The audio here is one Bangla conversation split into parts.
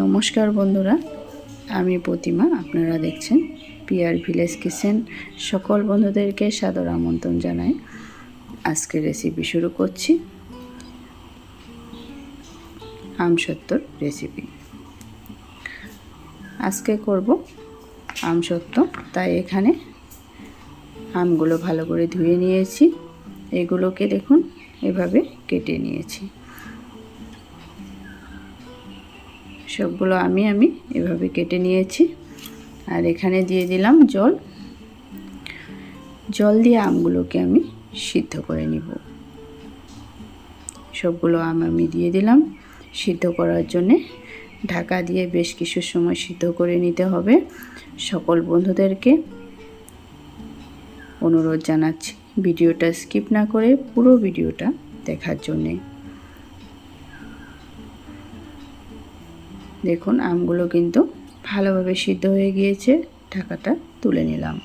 নমস্কার বন্ধুরা, আমি প্রতিমা, আপনারা দেখছেন পিয়ার ভিলেজ কিচেন। সকল বন্ধুদেরকে সাদর আমন্ত্রণ জানাই। আজকে রেসিপি শুরু করছি। আমসত্তর রেসিপি আজকে করব আমসত্ব তাই এখানে আমগুলো ভালো করে ধুয়ে নিয়েছি। এগুলোকে দেখুন, এভাবে কেটে নিয়েছি। সবগুলো আমি আমি এভাবে কেটে নিয়েছি। আর এখানে দিয়ে দিলাম জল। জল দিয়ে আমগুলোকে আমি সিদ্ধ করে নিব। সবগুলো আম আমি দিয়ে দিলাম। সিদ্ধ করার জন্যে ঢাকা দিয়ে বেশ কিছু সময় সিদ্ধ করে নিতে হবে। সকল বন্ধুদেরকে অনুরোধ জানাচ্ছি ভিডিওটা স্কিপ না করে পুরো ভিডিওটা দেখার জন্যে। দেখুন, আমগুলো কিন্তু ভালোভাবে সিদ্ধ হয়ে গিয়েছে। ঢাকাটা তুলে নিলাম।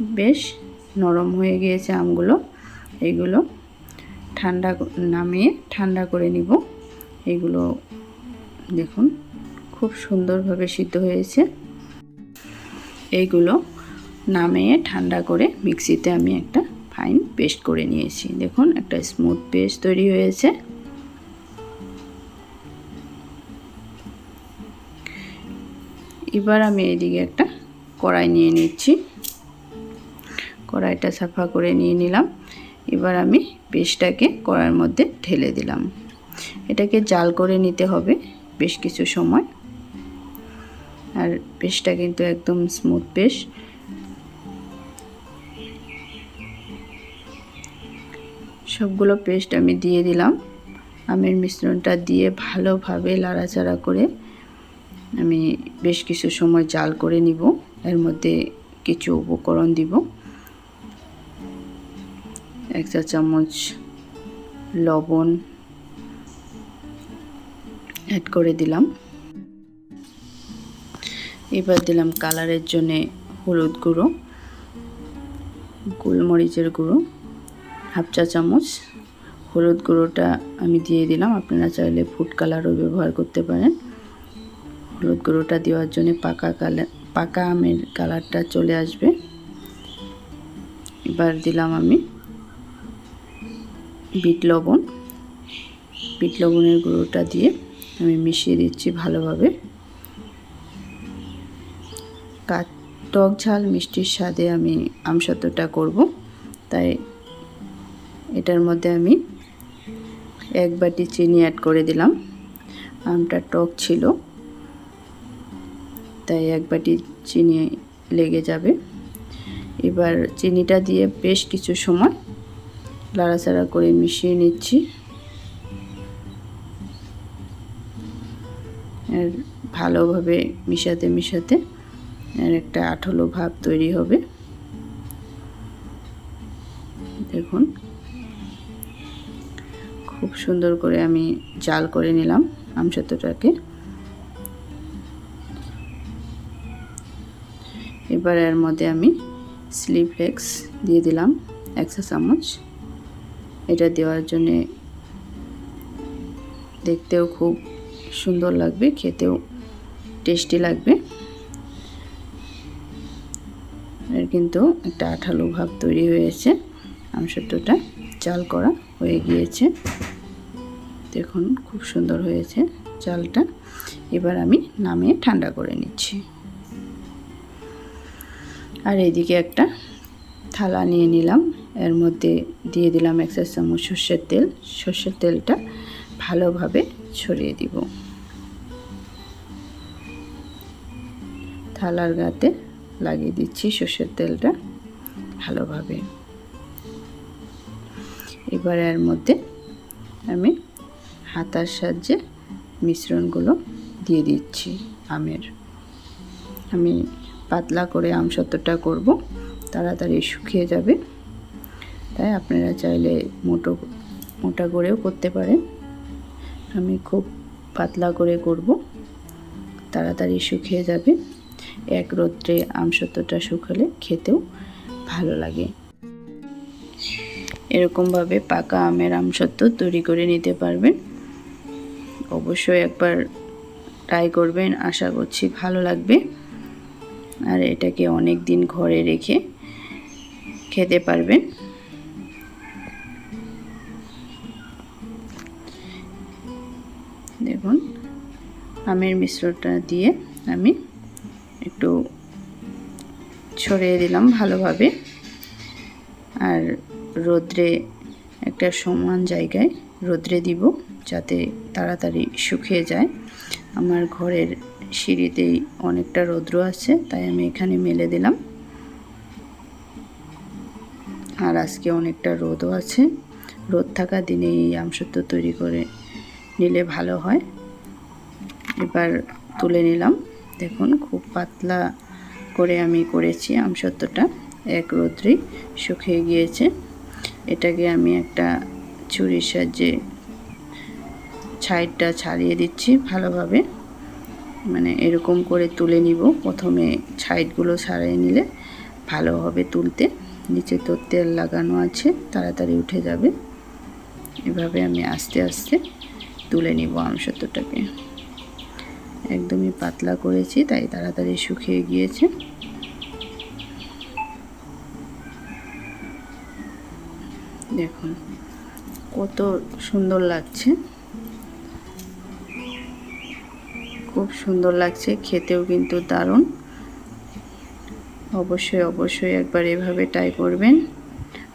বেশ নরম হয়ে গিয়েছে আমগুলো। এগুলো ঠান্ডা নামিয়ে ঠান্ডা করে নিব। এগুলো দেখুন, খুব সুন্দরভাবে সিদ্ধ হয়েছে। এইগুলো নামিয়ে ঠান্ডা করে মিক্সিতে আমি একটা ফাইন পেস্ট করে নিয়েছি। দেখুন, একটা স্মুথ পেস্ট তৈরি হয়েছে। এবার আমি এইদিকে একটা কড়াই নিয়ে নিচ্ছি। কড়াইটা সাফা করে নিয়ে নিলাম। এবার আমি পেস্টটাকে কড়াইয়ের মধ্যে ঢেলে দিলাম। এটাকে জাল করে নিতে হবে বেশ কিছু সময়। আর পেস্টটা কিন্তু একদম স্মুথ পেস্ট। সবগুলো পেস্ট আমি দিয়ে দিলাম। আমের মিশ্রণটা দিয়ে ভালোভাবে লাড়াচাড়া করে আমি বেশ কিছু সময় জাল করে নিব। এর মধ্যে কিছু উপকরণ দিব। এক চা চামচ লবণ অ্যাড করে দিলাম। এবার দিলাম কালারের জন্যে হলুদ গুঁড়ো, গোলমরিচের গুঁড়ো, হাফ চা চামচ। হলুদ গুঁড়োটা আমি দিয়ে দিলাম। আপনারা চাইলে ফুড কালারও ব্যবহার করতে পারেন। হলুদ গুঁড়োটা দেওয়ার জন্য পাকা কালার পাকা আমের কালারটা চলে আসবে। এবার দিলাম আমি বিট লবণ। বিট লবণের গুঁড়োটা দিয়ে আমি মিশিয়ে দিচ্ছি ভালোভাবে। টক ঝাল মিষ্টির স্বাদে আমি আমসত্বটা করব। তাই এটার মধ্যে আমি এক বাটি চিনি অ্যাড করে দিলাম। আমটা টক ছিল। তাই এক বাটি চিনি লেগে যাবে। এবার চিনিটা দিয়ে বেশ কিছু সময় লাড়াচাড়া করে মিশিয়ে নিচ্ছি। আর ভালোভাবে মিশাতে মিশাতে আর একটা আঠলো ভাব তৈরি হবে। দেখুন, খুব সুন্দর করে আমি জাল করে নিলাম আমসত্বটাকে। এবার এর মধ্যে আমি স্লিপলেক্স দিয়ে দিলাম একশো চামচ। এটা দেওয়ার জন্যে দেখতেও খুব সুন্দর লাগবে, খেতেও টেস্টি লাগবে। এর কিন্তু একটা আঠালো ভাব তৈরি হয়েছে, আমসত্বটা চাল করা হয়ে গিয়েছে। দেখুন, খুব সুন্দর হয়েছে চালটা। এবার আমি নামিয়ে ঠান্ডা করে নিচ্ছি। আর একটা থালা নিয়ে নিলাম। এর মধ্যে দিয়ে দিলাম এক চামচ সর্ষের তেল। সর্ষের তেলটা ভালোভাবে ছড়িয়ে দিব। থালার গাতে লাগিয়ে দিচ্ছি সর্ষের তেলটা ভালোভাবে। এবার এর মধ্যে আমি হাতার সাহায্যে মিশ্রণগুলো দিয়ে দিচ্ছি আমের। আমি পাতলা করে আমসত্বটা করব, তাড়াতাড়ি শুকিয়ে যাবে। তাই আপনারা চাইলে মোটো, মোটা করেও করতে পারেন। আমি খুব পাতলা করে করব, তাড়াতাড়ি শুকিয়ে যাবে। এক রোদ্রে আমসত্বটা শুকালে খেতেও ভালো লাগে। এরকমভাবে পাকা আমের আমসত্ব তৈরি করে নিতে পারবেন। অবশ্যই একবার ট্রাই করবেন, আশা করছি ভালো লাগবে। আর এটাকে অনেক দিন ঘরে রেখে খেতে পারবেন। দেখুন, আমের মিশ্রণটা দিয়ে আমি একটু ছড়িয়ে দিলাম ভালোভাবে। আর রোদ্রে একটা সমান জায়গায় রোদ্রে দিব যাতে তাড়াতাড়ি শুকিয়ে যায়। আমার ঘরের সিঁড়িতেই অনেকটা রৌদ্র আছে, তাই আমি এখানে মেলে দিলাম। আর আজকে অনেকটা রোদও আছে। রোদ থাকা দিনে এই আমসত্ব তৈরি করে নিলে ভালো হয়। এবার তুলে নিলাম। দেখুন, খুব পাতলা করে আমি করেছি আমসত্বটা। এক রোদ্রেই শুকিয়ে গিয়েছে। এটাকে আমি একটা ছুরির সাহায্যে ছাইডটা ছাড়িয়ে দিচ্ছি ভালোভাবে। মানে এরকম করে তুলে নিব। প্রথমে ছাইডগুলো ছাড়িয়ে নিলে ভালো হবে তুলতে। নিচে তো তেল লাগানো আছে, তাড়াতাড়ি উঠে যাবে। এভাবে আমি আস্তে আস্তে তুলে নিব আমসত্বটাকে একদমই পাতলা করেছি, তাই তাড়াতাড়ি শুকিয়ে গিয়েছে। দেখুন, কত সুন্দর লাগছে। খুব সুন্দর লাগছে, খেতেও কিন্তু দারুণ। অবশ্যই অবশ্যই একবার এভাবে ট্রাই করবেন।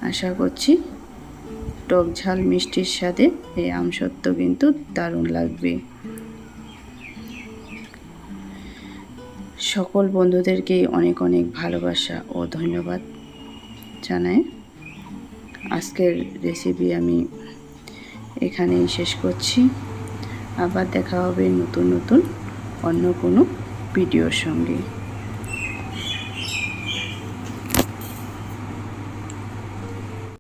আশা করছি টক ঝাল মিষ্টির সাথে এই আমসত্ব কিন্তু দারুণ লাগবে। সকল বন্ধুদেরকেই অনেক অনেক ভালোবাসা ও ধন্যবাদ জানাই। আজকের রেসিপি আমি এখানেই শেষ করছি। আবার দেখা হবে নতুন নতুন অন্য কোনো ভিডিওর সঙ্গে।